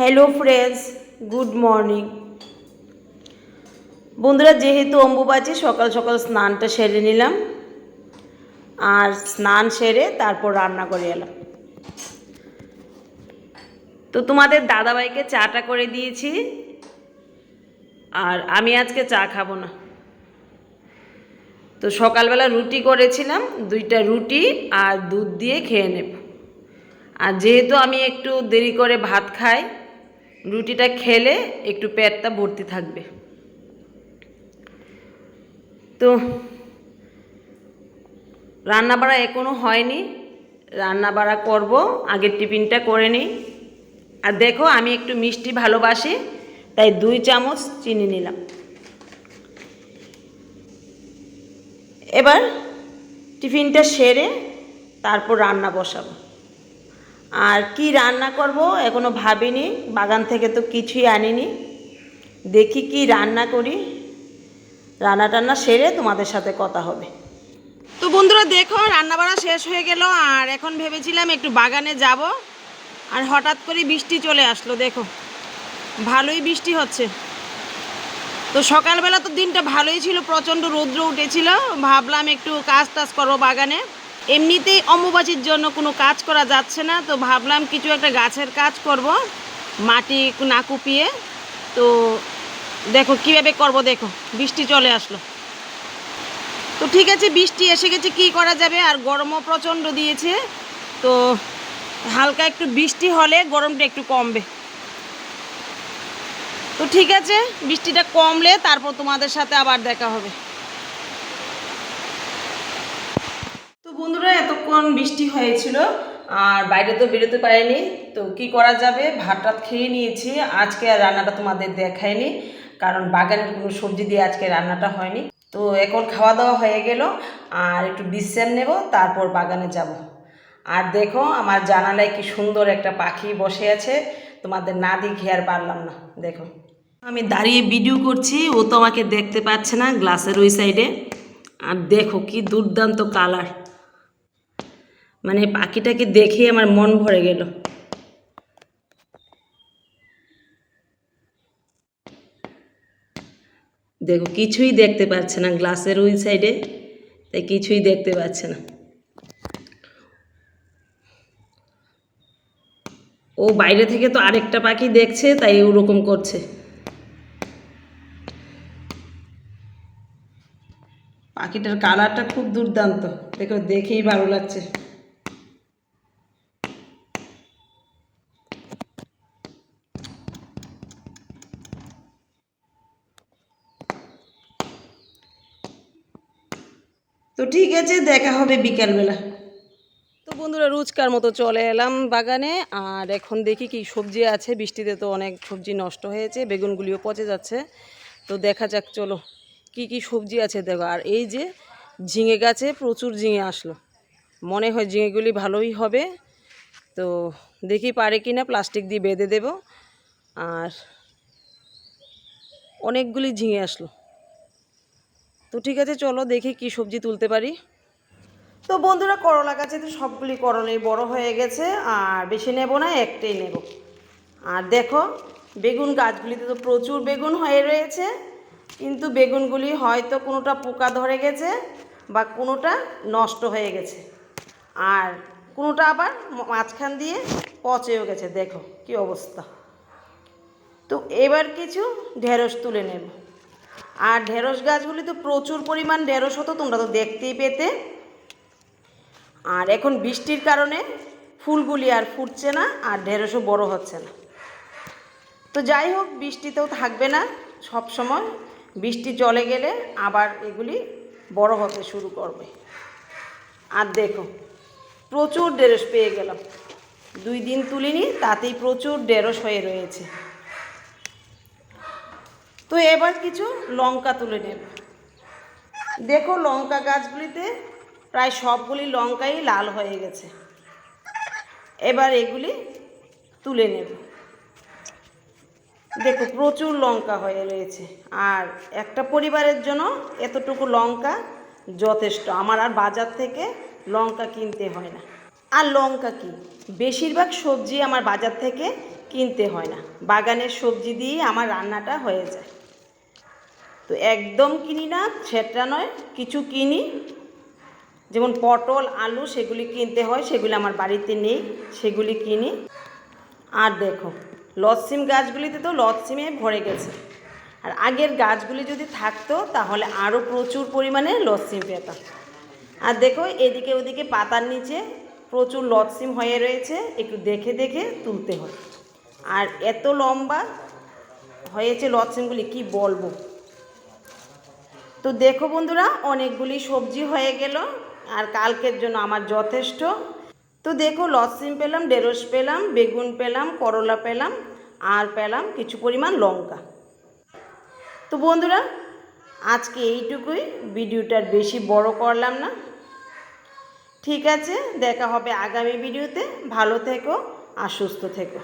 Hello friends good morning বন্ধুরা, যেহেতু অম্বুবাচী সকাল সকাল স্নানটা সেরে নিলাম। আর স্নান সেরে তারপর রান্না করে এলাম। তো তোমাদের দাদাভাইকে চাটা করে দিয়েছি। আর আমি আজকে চা খাব না। তো সকালবেলা রুটি করেছিলাম, দুইটা রুটি আর দুধ দিয়ে খেয়ে নেব। আর যেহেতু আমি একটু দেরি করে ভাত খাই রুটিটা খেলে একটু পেটটা ভর্তি থাকবে। তো রান্না বাড়া এখনও হয়নি রান্না বাড়া করব, আগের টিফিনটা করে নিই। আর দেখো, আমি একটু মিষ্টি ভালোবাসি, তাই দুই চামচ চিনি নিলাম। এবার টিফিনটা সেরে তারপর রান্না বসাবো। আর কি রান্না করব এখনও ভাবিনি, বাগান থেকে তো কিছুই আনিনি। দেখি কি রান্না করি। রান্না টান্না সেরে তোমাদের সাথে কথা হবে। তো বন্ধুরা দেখো রান্না বাড়া শেষ হয়ে গেল, আর এখন ভেবেছিলাম একটু বাগানে যাব, আর হঠাৎ করে বৃষ্টি চলে আসলো, দেখো। ভালোই বৃষ্টি হচ্ছে। তো সকালবেলা তো দিনটা ভালোই ছিল, প্রচণ্ড রৌদ্র উঠেছিল, ভাবলাম একটু কাজ টাজ করব বাগানে। এমনিতেই অম্বুবাচীর জন্য কোনো কাজ করা যাচ্ছে না, তো ভাবলাম কিছু একটা গাছের কাজ করব, মাটি না কুপিয়ে, তো দেখো কীভাবে করব দেখো, বৃষ্টি চলে আসলো। তো ঠিক আছে, বৃষ্টি এসে গেছে, কি করা যাবে? আর গরমও প্রচণ্ড দিয়েছে, তো হালকা একটু বৃষ্টি হলে গরমটা একটু কমবে। তো ঠিক আছে, বৃষ্টিটা কমলে তারপর তোমাদের সাথে আবার দেখা হবে তো বন্ধুরা বৃষ্টি হয়েছিল, আর বাইরে তো বেরোতে পারিনি। তো কি করা যাবে? ভাত টাত খেয়ে নিয়েছি। আজকে আর রান্নাটা তোমাদের দেখায়নি কারণ বাগানের কোনো সবজি দিয়ে আজকে রান্নাটা হয়নি। তো এখন খাওয়া দাওয়া হয়ে গেল, আর একটু বিশ্রাম নেব, তারপর বাগানে যাব। আর দেখো, আমার জানালায় কি সুন্দর একটা পাখি বসে আছে, তোমাদের না দেখে আর পারলাম না, দেখো। আমি দাঁড়িয়ে ভিডিও করছি, ও তো আমাকে দেখতে পাচ্ছে না, গ্লাসের ওই সাইডে। আর দেখো কি দুর্দান্ত কালার। মানে পাখিটাকে দেখে আমার মন ভরে গেল। দেখো, কিছুই দেখতে পাচ্ছে না গ্লাসের ওই সাইডে তাই কিছুই দেখতে পাচ্ছে না। ও বাইরে থেকে তো আরেকটা পাখি দেখছে, তাই ওরকম করছে। পাখিটার কালারটা খুব দুর্দান্ত। দেখো, দেখেই ভালো লাগছে। তো ঠিক আছে, দেখা হবে বিকালবেলা। তো বন্ধুরা রোজকার মতো চলে এলাম বাগানে। আর এখন দেখি কি সবজি আছে। বৃষ্টিতে তো অনেক সবজি নষ্ট হয়েছে, বেগুনগুলিও পচে যাচ্ছে। তো দেখা যাক, চলো, কি কি সবজি আছে দেখো। আর এই যে ঝিঙে গাছে প্রচুর ঝিঙে আসলো। মনে হয় ঝিঙেগুলি ভালোই হবে। তো দেখি পারে কি না প্লাস্টিক দিয়ে বেঁধে দেব। আর অনেকগুলি ঝিঙে আসলো। তো ঠিক আছে, চলো দেখি কি সবজি তুলতে পারি। তো বন্ধুরা, করলা গাছে তো সবগুলি করলাই বড় হয়ে গেছে, আর বেশি নেব না, একটাই নেব। আর দেখো, বেগুন গাছগুলিতে তো প্রচুর বেগুন হয়ে রয়েছে, কিন্তু বেগুনগুলি হয়তো কোনোটা পোকা ধরে গেছে, বা কোনোটা নষ্ট হয়ে গেছে। আর কোনোটা আবার মাঝখান দিয়ে পচেও গেছে, দেখো কি অবস্থা। তো এবার কিছু ঢেঁড়স তুলে নেব। আর ঢেঁড়স গাছগুলি তো প্রচুর পরিমাণ ঢেঁড়স হতো, তোমরা তো দেখতেই পেতে। আর এখন বৃষ্টির কারণে ফুলগুলি আর ফুটছে না, আর ঢেঁড়সও বড় হচ্ছে না। তো যাই হোক, বৃষ্টিতেও থাকবে না সব সময়। বৃষ্টি চলে গেলে আবার এগুলি বড় হতে শুরু করবে। আর দেখো, প্রচুর ঢেঁড়স পেয়ে গেলাম। দুই দিন তুলিনি, তাতেই প্রচুর ঢেঁড়স হয়ে রয়েছে। তো এবার কিছু লঙ্কা তুলে নেব। দেখো লঙ্কা গাছগুলিতে প্রায় সবগুলি লঙ্কাই লাল হয়ে গেছে। এবার এগুলি তুলে নেব। দেখো প্রচুর লঙ্কা হয়ে রয়েছে। আর একটা পরিবারের জন্য এতটুকু লঙ্কা যথেষ্ট। আমার আর বাজার থেকে লঙ্কা কিনতে হয় না। আর লঙ্কা কি? বেশিরভাগ সবজি আমার বাজার থেকে কিনতে হয় না। বাগানের সবজি দিয়ে আমার রান্নাটা হয়ে যায়। তো একদম কিনি না, সেটা নয়, কিছু কিনি। যেমন পটল, আলু, সেগুলি কিনতে হয়, সেগুলি আমার বাড়িতে নেই, সেগুলি কিনি। আর দেখো লসিম গাছগুলিতে তো লসিমে ভরে গেছে। আর আগের গাছগুলি যদি থাকতো, তাহলে আরও প্রচুর পরিমাণে লসিম পেতাম। আর দেখো, এদিকে ওদিকে পাতার নিচে প্রচুর লসিম হয়ে রয়েছে, একটু দেখে দেখে তুলতে হয়। আর এত লম্বা হয়েছে লসিমগুলি কি বলব? তো দেখো বন্ধুরা, অনেকগুলি সবজি হয়ে গেল আর কালকের জন্য আমার যথেষ্ট। তো দেখো, লসিম পেলাম, ঢেঁড়স পেলাম, বেগুন পেলাম, করলা পেলাম, আর পেলাম কিছু পরিমাণ লঙ্কা। তো বন্ধুরা, আজকে এইটুকুই, ভিডিওটার বেশি বড় করলাম না। ঠিক আছে, দেখা হবে আগামী ভিডিওতে। ভালো থেকো আর সুস্থ থেকো।